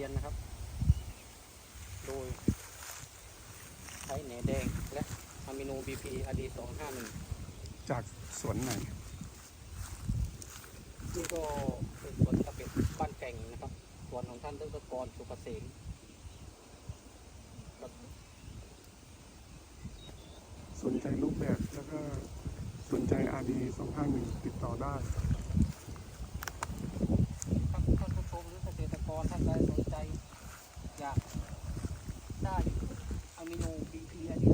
เดียนนะครับ โดยใช้แหนแดงและอะมิโนบีพีอดีสองห้าหนึ่งจากสวนไหน นี่ก็เป็นสวนตะเป็ดบ้านแก่งนะครับสวนของท่านดรกรสุกเกษมครับสนใจรูปแบบแล้วก็สนใจ RD 251ติดต่อได้ท่านท่านผู้ชมหรือเกษตรกรท่านใดสนใจ Yeah.